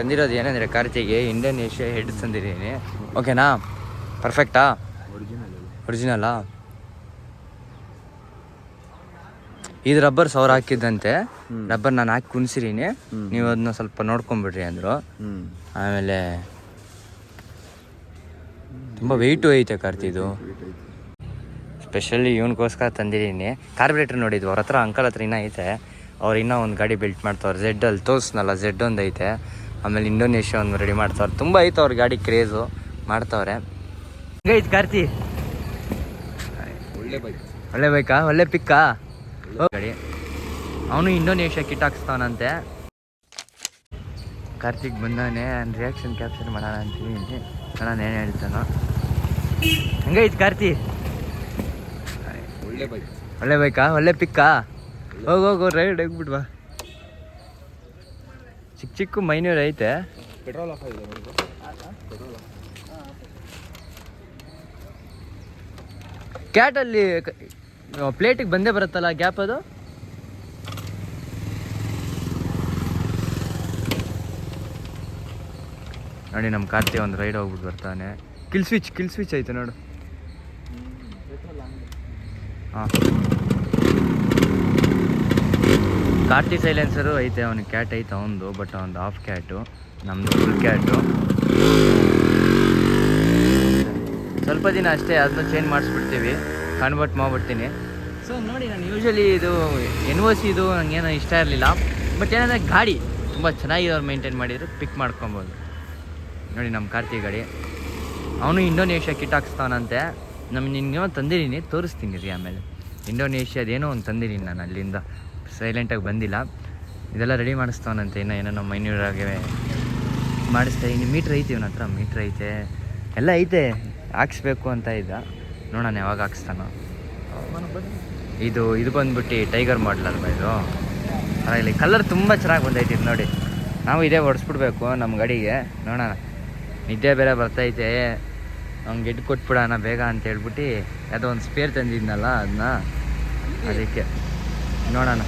ತಂದಿರೋದು ಏನಂದರೆ ಕಾರ್ತಿಗೆ Indonesia head ತಂದಿದ್ದೀನಿ. ಓಕೆನಾ? ಪರ್ಫೆಕ್ಟಾ ಒರಿಜಿನಲ್ಲಾ ಇದು ರಬ್ಬರ್ ಸೌರ ಹಾಕಿದ್ದಂತೆ. ರಬ್ಬರ್ ನಾನು ಹಾಕಿ ಕುಣಿಸಿರೀನಿ ನೀವು ಅದನ್ನ ಸ್ವಲ್ಪ ನೋಡ್ಕೊಂಬಿಡ್ರಿ ಅಂದರು. ಆಮೇಲೆ ತುಂಬ ವೆಯ್ಟು ಐತೆ ಕಾರ್ತಿದು ಸ್ಪೆಷಲಿ ಇವನಿಗೋಸ್ಕರ ತಂದಿದ್ದೀನಿ ಕಾರ್ಬ್ರೇಟರ್ ನೋಡಿದ್ವಿ ಅವ್ರ ಹತ್ರ ಅಂಕಲ್ ಹತ್ರ ಇನ್ನೂ ಐತೆ. ಅವ್ರು ಇನ್ನೂ ಒಂದು ಗಾಡಿ ಬಿಲ್ಟ್ ಮಾಡ್ತಾವ್ರೆ. ಝೆಡ್ ಅಲ್ಲಿ ತೋರಿಸ್ನಲ್ಲ ಝೆಡ್ ಒಂದು ಐತೆ. ಆಮೇಲೆ ಇಂಡೋನೇಷ್ಯಾ ಒಂದು ರೆಡಿ ಮಾಡ್ತಾವ್ರೆ. ತುಂಬ ಐತೆ ಅವ್ರ ಗಾಡಿ ಕ್ರೇಜು ಮಾಡ್ತಾವ್ರೆ. ಐತೆ ಕಾರ್ತಿ. ಒಳ್ಳೆ ಬೈಕ್ ಒಳ್ಳೆ ಬೈಕಾ ಒಳ್ಳೆ ಪಿಕ್ಕಾ ಗಾಡಿ. ಅವನು ಇಂಡೋನೇಷ್ಯಾ ಕಿಟ್ ಹಾಕ್ಸ್ತಾವನಂತೆ ಕಾರ್ತಿಕ್ ಬಂದಾನೆ ನನ್ನ ರಿಯಾಕ್ಷನ್ ಕ್ಯಾಪ್ಚರ್ ಮಾಡೋಣ ಅಂತೀನಿ ನೋಡೋಣ ಏನು ಹೇಳ್ತಾನೋ. ಹಂಗೈತ್ ಕಾರ್ತಿ. ಒಳ್ಳೆ ಬೈಕ್ ಒಳ್ಳೆ ಬೈಕಾ ಒಳ್ಳೆ ಪಿಕ್ಕಾ ಹೋಗಿ ಹೋಗು ರೈಡ್ ಹೋಗ್ಬಿಟ್ವಾ ಚಿಕ್ಕ ಚಿಕ್ಕ ಮೈನೂರ್ ಐತೆ. ಪೆಟ್ರೋಲ್ ಆಫ್ ಆಗಿದೆ ಕ್ಯಾಟಲ್ಲಿ ಪ್ಲೇಟಿಗೆ ಬಂದೇ ಬರುತ್ತಲ್ಲ ಗ್ಯಾಪ್ ಅದು? ನೋಡಿ ನಮ್ಮ ಕಾರ್ತಿ ಒಂದು ರೈಡ್ ಹೋಗ್ಬಿಟ್ಟು ಬರ್ತಾನೆ. ಕಿಲ್ ಸ್ವಿಚ್ ಕಿಲ್ ಸ್ವಿಚ್ ಐತೆ ನೋಡು. ಹಾಂ. ಕಾರ್ತಿ ಸೈಲೆನ್ಸರು ಐತೆ, ಅವನಿಗೆ ಕ್ಯಾಟ್ ಐತೆ ಅವನದು ಬಟ್ ಅವನದು ಆಫ್ ಕ್ಯಾಟು ನಮ್ಮದು ಫುಲ್ ಕ್ಯಾಟು ಸ್ವಲ್ಪ ದಿನ ಅಷ್ಟೇ, ಅದನ್ನ ಚೇಂಜ್ ಮಾಡಿಸ್ಬಿಡ್ತೀವಿ. ಕನ್ವರ್ಟ್ ಮಾಡ್ಬಿಡ್ತೀನಿ. ಸೊ ನೋಡಿ, ನಾನು ಯೂಶಲಿ ಇದು ಎನ್ ಓ ಸಿ ಇದು ನನಗೇನೋ ಇಷ್ಟ ಇರಲಿಲ್ಲ. ಬಟ್ ಏನಂದರೆ, ಗಾಡಿ ತುಂಬ ಚೆನ್ನಾಗಿ ಅವ್ರು ಮೇಂಟೈನ್ ಮಾಡಿದ್ರು ಪಿಕ್ ಮಾಡ್ಕೊಬೋದು. ನೋಡಿ, ನಮ್ಮ ಕಾರ್ತಿ ಗಾಡಿ. ಅವನು ಇಂಡೋನೇಷ್ಯಾ ಕಿಟ್ ಹಾಕ್ಸ್ತಾನಂತೆ. ನಮ್ಮ ನಿನ್ಗೆ ತಂದಿದ್ದೀನಿ, ತೋರಿಸ್ತೀನಿ ರೀ ಆಮೇಲೆ. ಇಂಡೋನೇಷ್ಯಾದೇನೋ ಒಂದು ತಂದಿದ್ದೀನಿ ನಾನು ಅಲ್ಲಿಂದ. ಸೈಲೆಂಟಾಗಿ ಬಂದಿಲ್ಲ. ಇದೆಲ್ಲ ರೆಡಿ ಮಾಡಿಸ್ತಾವನಂತೆ ಇನ್ನೂ ಏನೇನೋ ಮೈನ್ಯೂರಾಗೆ ಮಾಡಿಸ್ತಾ ಇನ್ನು ಮೀಟ್ರ್ ಐತಿ ಇವನ ಹತ್ರ. ಮೀಟ್ರ್ ಐತೆ. ಎಲ್ಲ ಐತೆ. ಹಾಕ್ಸ್ಬೇಕು ಅಂತ ಇದ್ದ. ನೋಡೋಣ ಯಾವಾಗ ಹಾಕ್ಸ್ತಾನ. ಇದು ಇದು ಬಂದ್ಬಿಟ್ಟು ಟೈಗರ್ ಮಾಡಲ್ ಅಲ್ವಾ ಇದು? ಇಲ್ಲಿ ಕಲರ್ ತುಂಬ ಚೆನ್ನಾಗಿ ಬಂದೈತಿ ಇದು ನೋಡಿ. ನಾವು ಇದೇ ಹೊಡೆಸ್ಬಿಡ್ಬೇಕು ನಮ್ಮ ಗಾಡಿಗೆ. ನೋಡೋಣ. ನಿದ್ದೆ ಬೇರೆ ಬರ್ತೈತೆ. ಅವ್ನಿಗೆ ಗೆಡ್ ಕೊಟ್ಬಿಡೋಣ ಬೇಗ ಅಂತ ಹೇಳ್ಬಿಟ್ಟು ಯಾವುದೋ ಒಂದು ಸ್ಪೇರ್ ತಂದಿದ್ನಲ್ಲ ಅದನ್ನ ಅದಕ್ಕೆ. ನೋಡೋಣ.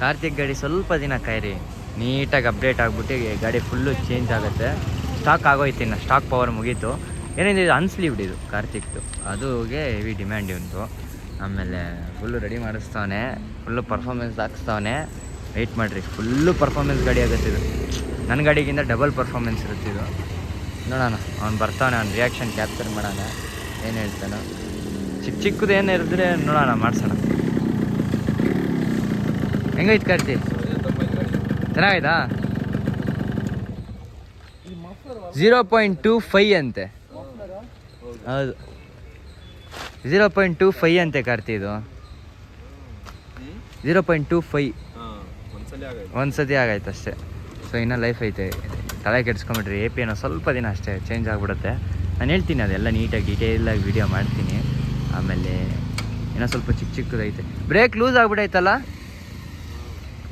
ಕಾರ್ತಿಕ್ ಗಾಡಿ ಸ್ವಲ್ಪ ದಿನ ಕಾಯಿರಿ. ನೀಟಾಗಿ ಅಪ್ಡೇಟ್ ಆಗಿಬಿಟ್ಟು ಗಾಡಿ ಫುಲ್ಲು ಚೇಂಜ್ ಆಗುತ್ತೆ. ಸ್ಟಾಕ್ ಆಗೋಯ್ತು ಇನ್ನು. ಸ್ಟಾಕ್ ಪವರ್ ಮುಗೀತು. ಏನಿದೆ ಇದು ಅನ್ಸ್ಲೀವ್ಡ್ ಇದು ಕಾರ್ತಿಕ್ದು. ಅದುಗೆ ಹೆವಿ ಡಿಮ್ಯಾಂಡ್ ಉಂಟು ಆಮೇಲೆ ಫುಲ್ಲು ರೆಡಿ ಮಾಡಿಸ್ತಾವನೆ. ಫುಲ್ಲು ಪರ್ಫಾರ್ಮೆನ್ಸ್ ಹಾಕ್ಸ್ತಾವನೆ. ವೆಯ್ಟ್ ಮಾಡಿರಿ. ಫುಲ್ಲು ಪರ್ಫಾರ್ಮೆನ್ಸ್ ಗಾಡಿ ಆಗುತ್ತೆ ಇದು. ನನ್ನ ಗಾಡಿಗಿಂತ ಡಬಲ್ ಪರ್ಫಾರ್ಮೆನ್ಸ್ ಇರುತ್ತೆ ಇದು. ನೋಡೋಣ. ಅವ್ನು ಬರ್ತಾನೆ ಅವ್ನು ರಿಯಾಕ್ಷನ್ ಕ್ಯಾಪ್ಚರ್ ಮಾಡೋಣ. ಏನು ಹೇಳ್ತಾನೋ. ಚಿಕ್ಕ ಚಿಕ್ಕದು ಇರಿದ್ರೆ ನೋಡೋಣ, ಮಾಡ್ಸೋಣ. ಹೆಂಗೈತೆ ಕರ್ತಿ ಚೆನ್ನಾಗಾಯ್ತಾ? ಝೀರೋ ಪಾಯಿಂಟ್ ಟೂ ಫೈವ್ ಅಂತೆ. ಹೌದು. ಝೀರೋ ಪಾಯಿಂಟ್ ಟೂ ಫೈವ್ ಅಂತೆ ಕಾರ್ತಿ ಇದು. ಝೀರೋ ಪಾಯಿಂಟ್ ಟೂ ಫೈ ಒಂದ್ಸತಿ ಆಗೈತೆ ಅಷ್ಟೇ. ಸೊ ಇನ್ನೂ ಲೈಫ್ ಐತೆ. ತಲೆ ಕೆಡ್ಸ್ಕೊಂಬಿಟ್ರಿ ಎ ಪಿ ಏನೋ ಸ್ವಲ್ಪ ದಿನ ಅಷ್ಟೇ ಚೇಂಜ್ ಆಗಿಬಿಡುತ್ತೆ. ನಾನು ಹೇಳ್ತೀನಿ ಅದೆಲ್ಲ ನೀಟಾಗಿ ಡೀಟೇಲಾಗಿ ವಿಡಿಯೋ ಮಾಡ್ತೀನಿ. ಆಮೇಲೆ ಏನೋ ಸ್ವಲ್ಪ ಚಿಕ್ಕ ಚಿಕ್ಕದೈತೆ. ಬ್ರೇಕ್ ಲೂಸ್ ಆಗ್ಬಿಟ್ಟೈತಲ್ಲ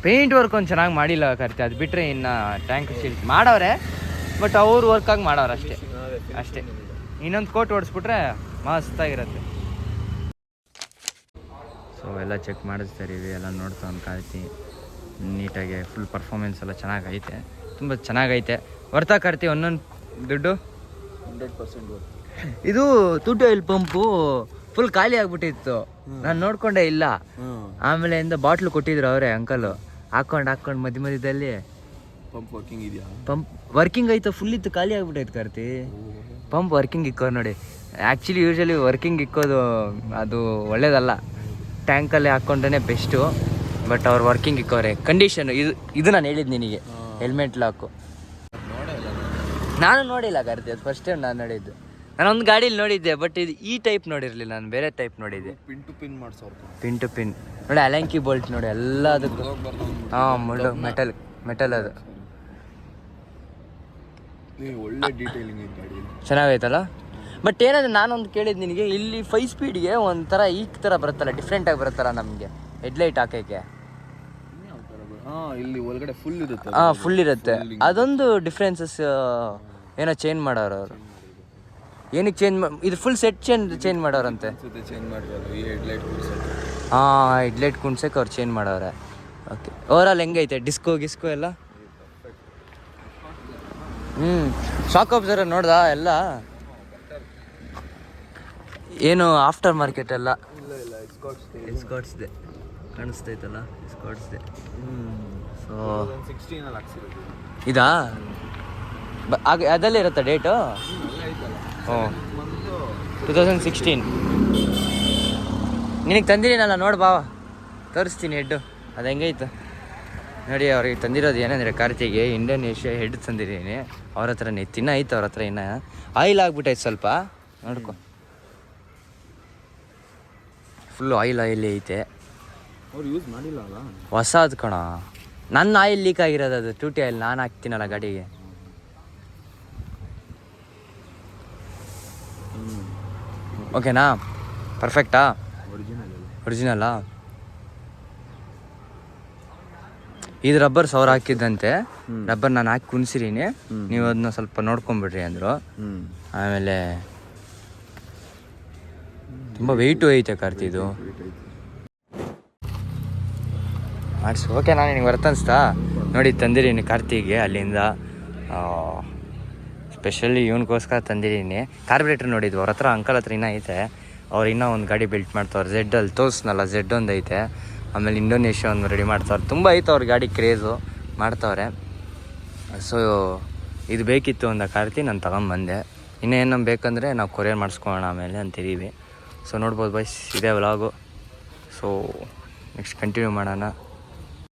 ಪೇಂಟ್ ವರ್ಕ್ ಒಂದು ಚೆನ್ನಾಗಿ ಮಾಡಿಲ್ಲ ಕರ್ತಿ ಅದು ಬಿಟ್ಟರೆ ಇನ್ನು ಟ್ಯಾಂಕ್ ಶೀಲ್ಟ್ ಮಾಡವ್ರೆ ಬಟ್ ಅವ್ರು ವರ್ಕಾಗಿ ಮಾಡವ್ರೆ ಅಷ್ಟೇ ಅಷ್ಟೇ. ಇನ್ನೊಂದು ಕೋಟ್ ಓಡಿಸ್ಬಿಟ್ರೆ ಮಸ್ತಾಗಿರುತ್ತೆ. ಸೊ ಎಲ್ಲ ಚೆಕ್ ಮಾಡಿಸ್ತಾ ಇದೀವಿ ಎಲ್ಲ ನೋಡ್ತಾ ಒಂದು ಕಾಯ್ತಿ ನೀಟಾಗಿ ಫುಲ್ ಪರ್ಫಾರ್ಮೆನ್ಸ್ ಎಲ್ಲ ಚೆನ್ನಾಗೈತೆ ತುಂಬ ಚೆನ್ನಾಗೈತೆ ವರ್ತಾ ಕರ್ತಿ ಒಂದೊಂದು ದುಡ್ಡು? ಹಂಡ್ರೆಡ್ ಪರ್ಸೆಂಟ್ ಇದು ತುಟ್ಟು ಆಯಿಲ್ ಪಂಪು ಫುಲ್ ಖಾಲಿ ಆಗ್ಬಿಟ್ಟಿತ್ತು. ನಾನು ನೋಡ್ಕೊಂಡೇ ಇಲ್ಲ. ಆಮೇಲೆ ಇಂದ ಬಾಟ್ಲು ಕೊಟ್ಟಿದ್ರು ಅವರೇ ಅಂಕಲು ಹಾಕೊಂಡು ಹಾಕೊಂಡು ಮಧ್ಯ ಮಧ್ಯದಲ್ಲಿ ಪಂಪ್ ವರ್ಕಿಂಗ್ ಇದೆಯಾ? ಪಂಪ್ ವರ್ಕಿಂಗ್ ಐತೆ ಫುಲ್ ಇತ್ತು ಖಾಲಿ ಆಗ್ಬಿಟ್ಟೈತೆ ಕಾರ್ತಿ. ಪಂಪ್ ವರ್ಕಿಂಗ್ ಇಕ್ಕೋರು ನೋಡಿ. ಆ್ಯಕ್ಚುಲಿ ಯೂಶ್ವಲಿ ವರ್ಕಿಂಗ್ ಇಕ್ಕೋದು ಅದು ಒಳ್ಳೇದಲ್ಲ. ಟ್ಯಾಂಕಲ್ಲಿ ಹಾಕ್ಕೊಂಡ್ರೆ ಬೆಸ್ಟು ಬಟ್ ಅವ್ರು ವರ್ಕಿಂಗ್ ಇಕ್ಕೋರೆ. ಕಂಡೀಷನ್ ಇದು ಇದು ನಾನು ಹೇಳಿದ್ದು ನಿನಗೆ. ಹೆಲ್ಮೆಟ್ ಲಾಕು ನಾನು. ನೋಡಿಲ್ಲ ಕಾರ್ತಿ ಅದು ಫಸ್ಟ್ ಟೈಮ್ ನಾನು ನೋಡಿದ್ದು. ನಾನು ಒಂದು ಗಾಡೀಲಿ ನೋಡಿದ್ದೆ ಬಟ್ ಇದು ಈ ಟೈಪ್ ನೋಡಿರಲಿಲ್ಲ ನಾನು ಬೇರೆ ಟೈಪ್ ನೋಡಿದ್ದೆ. ಪಿನ್ ಟು ಪಿನ್ ಮಾಡ್ಸೋರು ಪಿನ್ ಟು ಪಿನ್ ನೋಡಿ ಅಲಂಕಿ ಬೋಲ್ಟ್ ನೋಡಿ ಎಲ್ಲ ಅದಕ್ಕೂ ಹಾಂ ಮುಳ್ಳು ಮೆಟಲ್ ಮೆಟಲ್ ಅದು. ಒಳ್ಳೆ ಡೀಟೇಲಿಂಗ್ ಚೆನ್ನಾಗೈತಲ್ಲ? ಬಟ್ ಏನಂದ್ರೆ ನಾನೊಂದು ಕೇಳಿದ್ದು ನಿನಗೆ ಇಲ್ಲಿ ಫೈವ್ ಸ್ಪೀಡ್ಗೆ ಒಂಥರ ಈ ಥರ ಬರುತ್ತಲ್ಲ ಡಿಫ್ರೆಂಟಾಗಿ ಬರುತ್ತಲ್ಲ ನಮಗೆ ಹೆಡ್ಲೈಟ್ ಹಾಕೋಕ್ಕೆ. ಇಲ್ಲಿ ಒಳಗಡೆ ಫುಲ್ ಇರುತ್ತೆ ಹಾಂ ಫುಲ್ ಇರುತ್ತೆ. ಅದೊಂದು ಡಿಫ್ರೆನ್ಸಸ್ ಏನೋ ಚೇಂಜ್ ಮಾಡೋರು ಅವರು. ಏನಕ್ಕೆ ಚೇಂಜ್ ಇದು ಫುಲ್ ಸೆಟ್ ಚೇಂಜ್ ಚೇಂಜ್ ಮಾಡೋರಂತೆ? ಚೇಂಜ್ ಈ ಹೆಡ್ಲೈಟ್ ಹಾಂ ಹೆಡ್ಲೈಟ್ ಕುಣ್ಸಕ್ಕೆ ಅವ್ರು ಚೇಂಜ್ ಮಾಡವ್ರೆ ಓಕೆ ಓವರಾಲ್ ಹೆಂಗೈತೆ? ಡಿಸ್ಕೋ ಗಿಸ್ಕೋ ಎಲ್ಲ? ಹ್ಞೂ ಶಾಕ್ ಅಬ್ಸರ್ ನೋಡ್ದ ಎಲ್ಲ? ಏನು ಆಫ್ಟರ್ ಮಾರ್ಕೆಟ್ ಎಲ್ಲ? ಇಲ್ಲ ಇಲ್ಲ. ಎಸ್ಕಾಟ್ಸ್ ಎಸ್ಕಾಟ್ಸ್ದೆ ಕಾಣಿಸ್ತೈತಲ್ಲ? ಇಸ್ಕಾಟ್ಸ್ದೆ ಸೊ ಇದಾ? ಆಗ ಅದಲ್ಲೇ ಇರುತ್ತಾ ಡೇಟು ಹ್ಞೂ ಟು ತೌಸಂಡ್ ಸಿಕ್ಸ್ಟೀನ್. ನಿನಗೆ ತಂದಿದ್ದೀನಲ್ಲ ನೋಡು ಬಾವ ತೋರಿಸ್ತೀನಿ ಹೆಡ್ಡು. ಅದು ಹೆಂಗೈತು? ನೋಡಿ ಅವ್ರಿಗೆ ತಂದಿರೋದು ಏನಂದರೆ ಕಾರ್ತಿಗೆ ಇಂಡಿಯನ್ ಏಷ್ಯಾ ಹೆಡ್ ತಂದಿದ್ದೀನಿ. ಅವ್ರ ಹತ್ರನೇ ತಿನ್ನ ಐತೆ ಅವ್ರ ಹತ್ರ ಇನ್ನ. ಆಯಿಲ್ ಆಗ್ಬಿಟ್ಟೈತೆ ಸ್ವಲ್ಪ. ನೋಡ್ಕೊ. ಫುಲ್ ಆಯಿಲ್ ಆಯಿಲ್ ಐತೆ. ಅವ್ರು ಯೂಸ್ ಮಾಡಿಲ್ಲ ಅಲ್ಲ? ಹೊಸದು ಕಣ. ನನ್ನ ಆಯಿಲ್ ಲೀಕ್ ಆಗಿರೋದು ಅದು ಟೂಟಿ ಆಯಿಲ್ ನಾನು ಹಾಕ್ತೀನಲ್ಲ ಗಾಡಿಗೆ. ಓಕೆನಾ? ಪರ್ಫೆಕ್ಟಾ? ಒರಿಜಿನಲ್ಲಾ ಇದು ರಬ್ಬರ್ ಸೌರ ಹಾಕಿದ್ದಂತೆ. ರಬ್ಬರ್ ನಾನು ಹಾಕಿ ಕುಣಿಸಿರೀನಿ ನೀವು ಅದನ್ನ ಸ್ವಲ್ಪ ನೋಡ್ಕೊಂಬಿಡ್ರಿ ಅಂದರು. ಆಮೇಲೆ ತುಂಬ ವೆಯ್ಟು ಐತೆ ಕಾರ್ತಿ ಇದು. ಮಾಡಿಸು. ಓಕೆ ನಾನು ನಿನಗೆ ಬರ್ತನಿಸ್ತಾ ನೋಡಿ ತಂದಿರೀನಿ ಕಾರ್ತಿಗೆ ಅಲ್ಲಿಂದ. ಸ್ಪೆಷಲಿ ಇವನಿಗೋಸ್ಕರ ತಂದಿದ್ದೀನಿ. ಕಾರ್ಬ್ರೇಟರ್ ನೋಡಿದ್ವಿ, ಅವ್ರ ಹತ್ರ ಅಂಕಲ್ ಹತ್ರ ಇನ್ನೂ ಐತೆ. ಅವ್ರು ಇನ್ನೂ ಒಂದು ಗಾಡಿ ಬಿಲ್ಟ್ ಮಾಡ್ತಾವ್ರೆ ಝೆಡ್ಡಲ್ಲಿ ತೋರಿಸ್ನಲ್ಲ ಝೆಡ್ ಒಂದು ಐತೆ. ಆಮೇಲೆ ಇಂಡೋನೇಷ್ಯಾ ಒಂದು ರೆಡಿ ಮಾಡ್ತಾವ್ರೆ. ತುಂಬ ಐತೆ ಅವ್ರ ಗಾಡಿ ಕ್ರೇಜು ಮಾಡ್ತಾವ್ರೆ. ಸೊ ಇದು ಬೇಕಿತ್ತು ಒಂದು ಕಾರ್ತಿ ನಾನು ತಗೊಂಬಂದೆ. ಇನ್ನೇನು ಬೇಕಂದರೆ ನಾವು ಕೊರಿಯರ್ ಮಾಡಿಸ್ಕೊಳ್ಳೋಣ ಆಮೇಲೆ ಅಂತಿದ್ದೀವಿ ಸೊ ನೋಡ್ಬೋದು ಬೈಸ್ ಇದೇ ವ್ಲಾಗು ಸೊ ನೆಕ್ಸ್ಟ್ ಕಂಟಿನ್ಯೂ ಮಾಡೋಣ.